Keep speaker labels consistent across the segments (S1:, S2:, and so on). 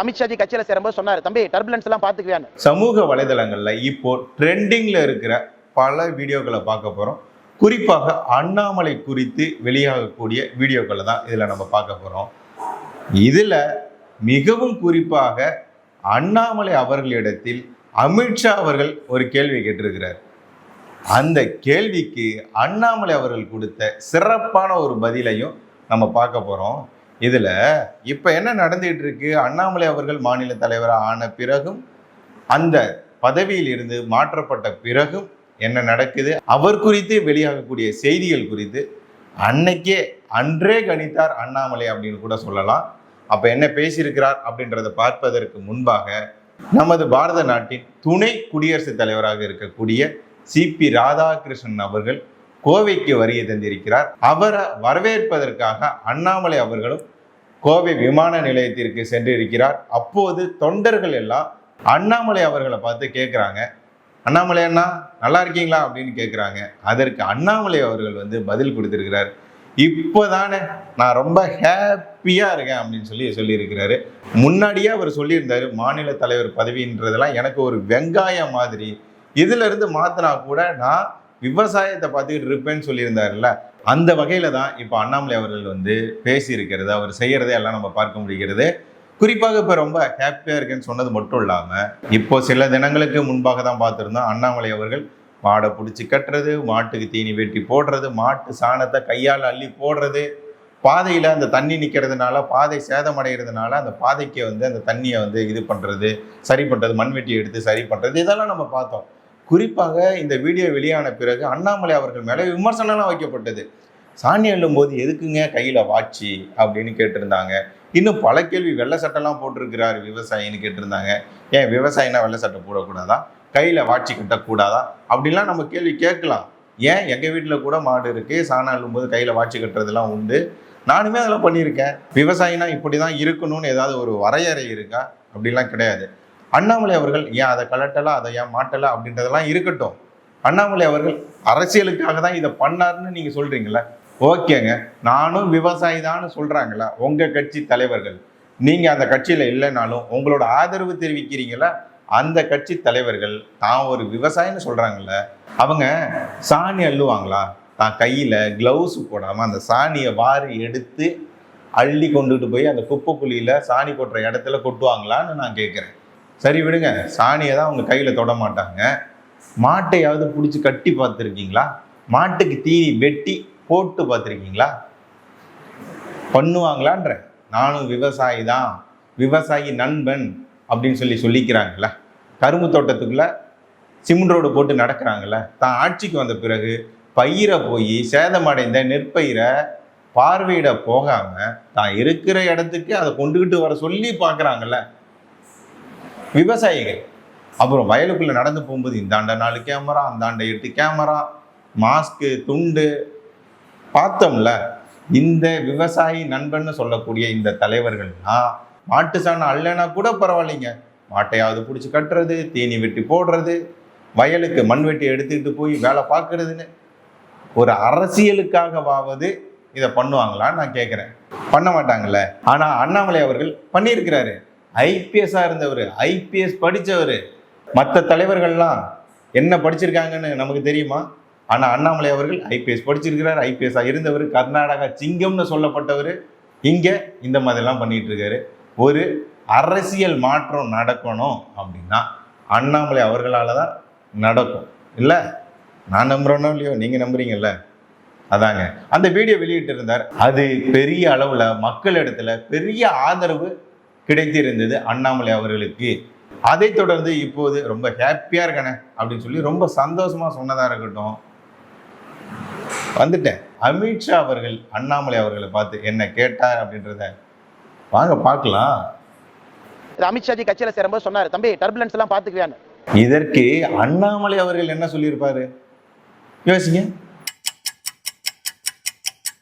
S1: அமித்ஷாஜி கட்சியில சேரும்போது சொன்னாரு தம்பி டர்புலன்ஸ் எல்லாம் பாத்துக்குவியான்னு
S2: சமூக வலைதளங்கள்ல இப்போ ட்ரெண்டிங்ல இருக்கிற பல வீடியோக்களை பார்க்க போறோம். குறிப்பாக அண்ணாமலை குறித்து வெளியாகக்கூடிய வீடியோக்களை தான் இதுல நம்ம பார்க்க போறோம். இதுல மிகவும் குறிப்பாக அண்ணாமலை அவர்களிடத்தில் அமித்ஷா அவர்கள் ஒரு கேள்வி கேட்டிருக்கிறார். அந்த கேள்விக்கு அண்ணாமலை அவர்கள் கொடுத்த சிறப்பான ஒரு பதிலையும் நம்ம பார்க்க போறோம். இதில் இப்போ என்ன நடந்துகிட்டு இருக்கு? அண்ணாமலை அவர்கள் மாநில தலைவராக ஆன பிறகும் அந்த பதவியில் இருந்து மாற்றப்பட்ட பிறகும் என்ன நடக்குது? அவர் குறித்து வெளியாகக்கூடிய செய்திகள் குறித்து அன்னைக்கே அன்றே கணித்தார் அண்ணாமலை அப்படின்னு கூட சொல்லலாம். அப்போ என்ன பேசியிருக்கிறார் அப்படின்றத பார்ப்பதற்கு முன்பாக நமது பாரத நாட்டின் துணை குடியரசுத் தலைவராக இருக்கக்கூடிய சிபி ராதாகிருஷ்ணன் அவர்கள் கோவைக்கு வருகை தந்திருக்கிறார். அவரை வரவேற்பதற்காக அண்ணாமலை அவர்களும் கோவை விமான நிலையத்திற்கு சென்றிருக்கிறார். அப்போது தொண்டர்கள் எல்லாம் அண்ணாமலை அவர்களை பார்த்து கேட்குறாங்க அண்ணாமலை அண்ணா நல்லா இருக்கீங்களா? அப்படின்னு கேட்குறாங்க அதற்கு அண்ணாமலை அவர்கள் வந்து பதில் கொடுத்துருக்கிறார். இப்போதானே நான் ரொம்ப ஹாப்பியாக இருக்கேன் அப்படின்னு சொல்லி சொல்லியிருக்கிறாரு. முன்னாடியே அவர் சொல்லியிருந்தாரு மாநில தலைவர் பதவின்றதெல்லாம் எனக்கு ஒரு வெங்காயம் மாதிரி. இதிலிருந்து மாத்தினா கூட நான் விவசாயத்தை பார்த்துக்கிட்டு இருப்பேன்னு சொல்லியிருந்தாருல்ல அந்த வகையில் தான் இப்போ அண்ணாமலை அவர்கள் வந்து பேசியிருக்கிறது அவர் செய்கிறதே எல்லாம் நம்ம பார்க்க முடிகிறது. குறிப்பாக இப்போ ரொம்ப ஹாப்பியாக இருக்குன்னு சொன்னது மட்டும் இல்லாமல் இப்போ சில தினங்களுக்கு முன்பாக தான் பார்த்துருந்தோம் அண்ணாமலை அவர்கள் மாடை பிடிச்சி கட்டுறது மாட்டுக்கு தீனி வெட்டி போடுறது மாட்டு சாணத்தை கையால் அள்ளி போடுறது பாதையில் அந்த தண்ணி நிற்கிறதுனால பாதை சேதமடைகிறதுனால அந்த பாதைக்கு வந்து அந்த தண்ணியை வந்து இது பண்ணுறது சரி பண்ணுறது மண்வெட்டி எடுத்து சரி பண்ணுறது இதெல்லாம் நம்ம பார்த்தோம். குறிப்பாக இந்த வீடியோ வெளியான பிறகு அண்ணாமலை அவர்கள் மேலே விமர்சனம்லாம் வைக்கப்பட்டது. சாணி அள்ளும் எதுக்குங்க கையில் வாட்சி அப்படின்னு கேட்டிருந்தாங்க. இன்னும் பல கேள்வி வெள்ளை சட்டைலாம் போட்டிருக்கிறாரு விவசாயின்னு கேட்டிருந்தாங்க. ஏன் விவசாயினா வெள்ளை சட்டை போடக்கூடாதா? கையில் வாட்சி கட்டக்கூடாதா? அப்படிலாம் நம்ம கேள்வி கேட்கலாம். ஏன் எங்கள் வீட்டில் கூட மாடு இருக்குது சாணம் அள்ளும்போது கையில் வாட்சி கட்டுறதெல்லாம் உண்டு. நானுமே அதெல்லாம் பண்ணியிருக்கேன். விவசாயினா இப்படி தான் இருக்கணும்னு ஏதாவது ஒரு வரையறை இருக்கா? அப்படிலாம் கிடையாது. அண்ணாமலை அவர்கள் ஏன் அதை கலட்டலாம் அதை ஏன் மாட்டலாம் அப்படின்றதெல்லாம் இருக்கட்டும். அண்ணாமலை அவர்கள் அரசியலுக்காக தான் இதை பண்ணாருன்னு நீங்கள் சொல்கிறீங்களே ஓகேங்க. நானும் விவசாயி தான் சொல்கிறாங்களா உங்கள் கட்சி தலைவர்கள். நீங்கள் அந்த கட்சியில் இல்லைனாலும் உங்களோட ஆதரவு தெரிவிக்கிறீங்களா அந்த கட்சி தலைவர்கள் தான் ஒரு விவசாயின்னு சொல்கிறாங்கல்ல அவங்க சாணி அள்ளுவாங்களா? தான் கையில் க்ளவுஸ் போடாமல் அந்த சாணியை வாரி எடுத்து அள்ளி கொண்டுட்டு போய் அந்த குப்பை குழியில் சாணி கொட்டுற இடத்துல கொட்டுவாங்களான்னு நான் கேட்குறேன் சரி விடுங்க. சாணியை தான் அவங்க கையில் தொட மாட்டாங்க. மாட்டையாவது பிடிச்சி கட்டி பார்த்துருக்கீங்களா? மாட்டுக்கு தீனி வெட்டி போட்டு பார்த்துருக்கீங்களா? பண்ணுவாங்களான்ற? நானும் விவசாயி தான். விவசாயி நண்பன் அப்படின்னு சொல்லி சொல்லிக்கிறாங்கள கரும்பு தோட்டத்துக்குள்ளே சிமெண்ட் ரோடு போட்டு நடக்கிறாங்கள தான் ஆட்சிக்கு வந்த பிறகு பயிரை போய் சேதமடைந்த நெற்பயிரை பார்வையிட போகாமல் தான் இருக்கிற இடத்துக்கு அதை கொண்டுக்கிட்டு வர சொல்லி பார்க்குறாங்கல்ல. விவசாயிகள். அப்புறம் வயலுக்குள்ளே நடந்து போகும்போது இந்தாண்ட நாலு கேமரா அந்தாண்ட எட்டு கேமரா மாஸ்க்கு துண்டு. பார்த்தோம்ல இந்த விவசாயி நண்பன்னு சொல்லக்கூடிய இந்த தலைவர்கள்னா மாட்டு சாணம் அல்லனா கூட பரவாயில்லைங்க. மாட்டையாவது பிடிச்சி கட்டுறது தீனி வெட்டி போடுறது வயலுக்கு மண் வெட்டி எடுத்துக்கிட்டு போய் வேலை பார்க்கறதுன்னு. ஒரு அரசியலுக்காகவாவது இதை பண்ணுவாங்களான்னு நான் கேட்குறேன் பண்ண மாட்டாங்கல்ல. ஆனால் அண்ணாமலை அவர்கள் பண்ணியிருக்கிறாரு. ஐபிஎஸ்ஸாக இருந்தவர் ஐபிஎஸ் படித்தவர் மற்ற தலைவர்கள்லாம் என்ன படிச்சிருக்காங்கன்னு நமக்கு தெரியுமா? ஆனால் அண்ணாமலை அவர்கள் ஐபிஎஸ் படிச்சிருக்கிறார் ஐபிஎஸ்ஸாக இருந்தவர். கர்நாடகா சிங்கம்னு சொல்லப்பட்டவர். இங்கே இந்த மாதிரிலாம் பண்ணிகிட்டு இருக்காரு ஒரு அரசியல் மாற்றம் நடக்கணும் அப்படின்னா அண்ணாமலை அவர்களால் தான் நடக்கும். இல்லை? நான் நம்புகிறேனோ இல்லையோ நீங்கள் நம்புறீங்கல்ல? அதாங்க. அந்த வீடியோ வெளியிட்டு இருந்தார் அது பெரிய அளவில் மக்கள் இடத்துல பெரிய ஆதரவு கிடைத்திருந்தது அண்ணாமலை அவர்களுக்கு. அதைத் தொடர்ந்து இப்போது ரொம்ப ஹாப்பியாக இருக்கணே அப்படின்னு சொல்லி ரொம்ப சந்தோஷமாக சொன்னதாக இருக்கட்டும். வந்துட்டேன். அமித்ஷா அவர்கள் அண்ணாமலை அவர்களை பார்த்து என்ன கேட்டார் அப்படின்றத வாங்க பார்க்கலாம்.
S1: அமித்ஷாஜி கட்சியில சேரும்போது சொன்னாரு தம்பி டர்புலன்ஸ் எல்லாம் பாத்துக்குவியான்னு
S2: இதற்கு அண்ணாமலை அவர்கள் என்ன சொல்லியிருப்பாரு? யோசிங்க.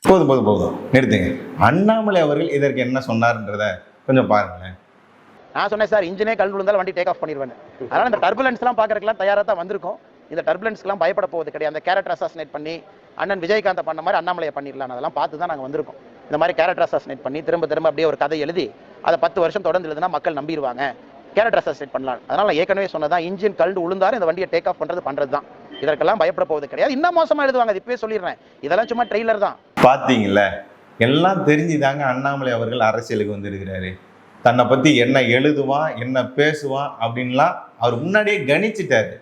S2: போதும் போதும் போதும் நிறுத்துங்க. அண்ணாமலை அவர்கள் இதற்கு என்ன சொன்னார்ன்றத கொஞ்சம் பாருங்களேன்.
S1: நான் சொன்னேன் சார் இன்ஜினே கல் விழுந்தாலும் வண்டி டேக் ஆஃப் பண்ணிடுவேன் அதனால இந்த டர்புலன்ஸ் எல்லாம் பாக்குறதுக்குலாம் தயாரா தான் வந்திருக்கோம். இந்த டர்புலன்ஸ்க்குலாம் பயப்பட போவது கிடையாது. அந்த கேரக்டர் அசாசினேட் பண்ணி அண்ணன் விஜயகாந்த் பண்ண மாதிரி அண்ணாமலையை பண்ணிடலாம் அதெல்லாம் பார்த்து தான் நாங்கள் வந்திருக்கோம். இந்த மாதிரி கேரக்டர் அசாசினேட் பண்ணி திரும்ப திரும்ப அப்படியே ஒரு கதை எழுதி அதை பத்து வருஷம் தொடர்ந்து எழுதுனா மக்கள் நம்பிடுவாங்க. கேரக்டர் அசாசினேட் பண்ணலாம். அதனால ஏற்கனவே சொன்னதான் இன்ஜின் கல்டு உளுந்தாரு இந்த வண்டியை டேக் ஆஃப் பண்றது பண்றது தான். இதற்கெல்லாம் பயப்பட போவது கிடையாது. இன்னும் மோசமா எழுதுவாங்க அது இப்பவே சொல்லிடுறேன். இதெல்லாம் சும்மா ட்ரெய்லர் தான்.
S2: பார்த்தீங்கள எல்லாம் தெரிஞ்சுதாங்க அண்ணாமலை அவர்கள் அரசியலுக்கு வந்திருக்கிறாரு. தன்னை பற்றி என்ன எழுதுவான் என்ன பேசுவான் அப்படின்லாம் அவர் முன்னாடியே கணிச்சிட்டாரு.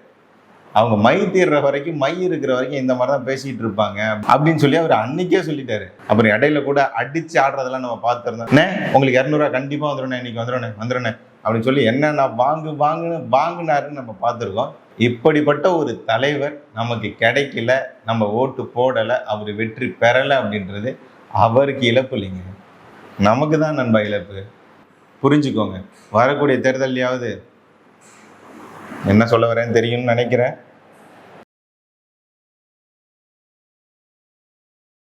S2: அவங்க மை தீர்ற வரைக்கும் மை இருக்கிற வரைக்கும் இந்த மாதிரி தான் பேசிட்டு இருப்பாங்க அப்படின்னு சொல்லி அவர் அன்னைக்கே சொல்லிட்டாரு. அப்புறம் இடையில கூட அடிச்சு ஆடுறதெல்லாம் நம்ம பார்த்துருந்தோம். அண்ணே உங்களுக்கு இரநூறுவா கண்டிப்பாக வந்துடணும் இன்னைக்கு வந்துடும் வந்துடுண்ணே அப்படின்னு சொல்லி என்னென்ன வாங்கு வாங்குன்னு வாங்கினாருன்னு நம்ம பார்த்துருக்கோம். இப்படிப்பட்ட ஒரு தலைவர் நமக்கு கிடைக்கல நம்ம ஓட்டு போடலை அவர் வெற்றி பெறலை அப்படின்றது அவருக்கு இழப்பு இல்லைங்க. நமக்கு தான் நண்பா இழப்பு. புரிஞ்சுக்கோங்க. வரக்கூடிய தேர்தலையாவது என்ன சொல்ல வரேன்னு தெரியும்னு நினைக்கிறேன்.